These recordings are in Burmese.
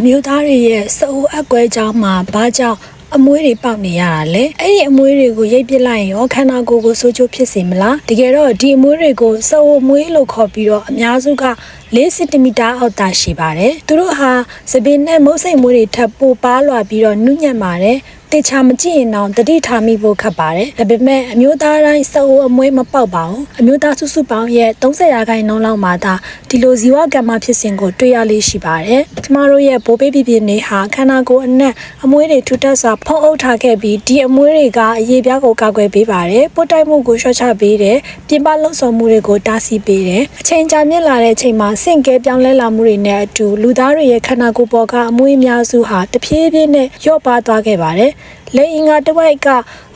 အမျိုးသားတွေရဲ့စအိုးအကွဲကြောင်းမှာဘာကြောင့်အမွေးတွေပေါက်နေရတာလဲအဲ့ဒီအမွေးတွေကိုရိပ်ပစ်လိုက်ရင်ရောခန္ဓာကိုယ်ကိုဆိုးကျိုးဖြစ်စေမလားတကယ်တော့ဒီအမွေးတွေကိုစအိုးမွေးလို့ခေါ်ပြီးတော့အများစုက4စင်တီမီတာအောက်သာရှိပါတယ်သူတို့ဟာစပင်နဲ့မုတ်စိတ်မွေးတွေထပ်ပိုပါလွာပြီးတော့နုညံ့ပါတယ် တေချာမကြည့်ရင်တော့တတိထားမိဖို့ခက်ပါတယ်ဒါပေမဲ့အမျိုးသားတိုင်းစအိုးအမွေးမပေါက်ပါဘူးအမျိုးသားစုစုပေါင်းရဲ့30ရာခိုင်နှုန်းလောက်မှာသာဒီလိုဇီဝကမ္မဖြစ်စဉ်ကိုတွေ့ရလေးရှိပါတယ်ကျမတို့ရဲ့ဘိုးဘေးပြပြနေဟာခန္ဓာကိုယ်အနက်အမွေးတွေထူထပ်စွာဖုံးအုပ်ထားခဲ့ပြီးဒီအမွေးတွေကအရေးပြားကိုကာကွယ်ပေးပါတယ်ပို့တိုက်မှုကိုလျှော့ချပေးတယ်ပြင်ပလုံဆောင်မှုတွေကိုတားဆီးပေးတယ်အချိန်ကြာမြင့်လာတဲ့အချိန်မှာဆင့်ကဲပြောင်းလဲလာမှုတွေနဲ့အတူလူသားတွေရဲ့ခန္ဓာကိုယ်ပေါ်ကအမွေးအများစုဟာတဖြည်းဖြည်းနဲ့လျော့ပါသွားခဲ့ပါတယ်လေအင်္ဂါတစ်ဝိုက်က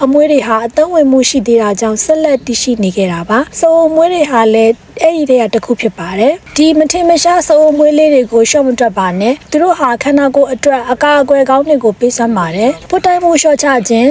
အမွေးတွေဟာအသုံးဝင်မှုရှိသေးတာကြောင့်ဆက်လက်တည်ရှိနေခဲ့တာပါ။ဆိုအမွေးတွေဟာလည်းအဲ့ဒီတည်းကတစ်ခုဖြစ်ပါတယ်။ဒီမထင်မရှားဆိုအမွေးလေးတွေကိုရှော့မတွက်ပါနဲ့။သူတို့ဟာခန္ဓာကိုယ်အတွက်အကာအကွယ်ကောင်းတွေကိုပေးစမ်းပါတယ်။ပုတ်တိုင်းမှုလျှော့ချခြင်း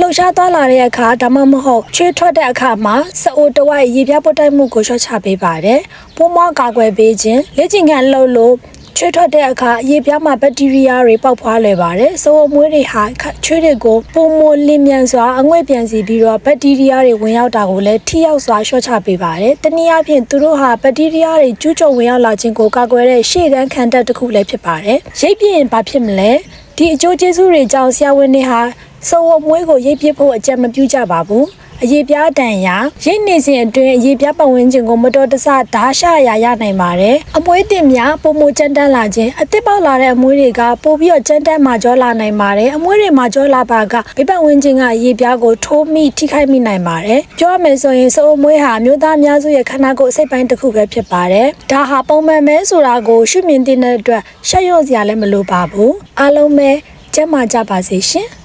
လှုပ်ရှားသွားလာတဲ့အခါဒါမှမဟုတ်ချွေးထွက်တဲ့အခါမှာစအိုတဝိုက်ရေပြားပုတ်တိုက်မှုကိုလျှော့ချပေးပါတယ်။ပိုးမွားကာကွယ်ပေးခြင်းလက်ကျင်ခံလှုပ်လို့ ချွေးထွက်တဲ့အခါအရေပြားမှာဘက်တီးရီးယားတွေပေါက်ဖွားလွယ်ပါတယ်။ဆိုအမွေးတွေဟာချွေးတွေကိုပုံမလင်းမြန်စွာအငွေ့ပြန်စီပြီးတော့ဘက်တီးရီးယားတွေဝင်ရောက်တာကိုလည်းထိရောက်စွာလျှော့ချပေးပါတယ်။တနည်းအားဖြင့်သူတို့ဟာဘက်တီးရီးယားတွေကျူးကျော်ဝင်ရောက်လာခြင်းကိုကာကွယ်တဲ့ရှေ့တန်းခံတပ်တစ်ခုလည်းဖြစ်ပါတယ်။ရိပ်ပြရင်ဘာဖြစ်မလဲ။ဒီအကျိုးကျေးဇူးတွေကြောင့်ဆရာဝန်တွေဟာဆိုအမွေးကိုရိပ်ပြဖို့အကြံမပြုကြပါဘူး။ အရေးပြားတန်ရာရိတ်နေစဉ်အတွင်းအရေးပြားပတ်ဝန်းကျင်ကိုမတော်တဆဓာရှရာရနိုင်ပါတယ်။အမွေးတင်များပုံမကြမ်းတမ်းလာခြင်းအသစ်ပေါက်လာတဲ့အမွေးတွေကပိုပြီးတော့ကြမ်းတမ်းမှကြောလာနိုင်ပါတယ်။အမွေးတွေမှကြောလာပါကဘေးပတ်ဝန်းကျင်ကအရေးပြားကိုထိုးမိထိခိုက်မိနိုင်ပါတယ်။ပြောရမယ်ဆိုရင်စိုးအမွေးဟာမျိုးသားများစုရဲ့ခန္ဓာကိုယ်အစိတ်ပိုင်းတစ်ခုပဲဖြစ်ပါတယ်။ဒါဟာပုံမှန်ပဲဆိုတာကိုရှုမြင်တဲ့အတွက်ရှက်ရွံ့စရာလည်းမလိုပါဘူး။အားလုံးပဲကျန်းမာကြပါစေရှင်။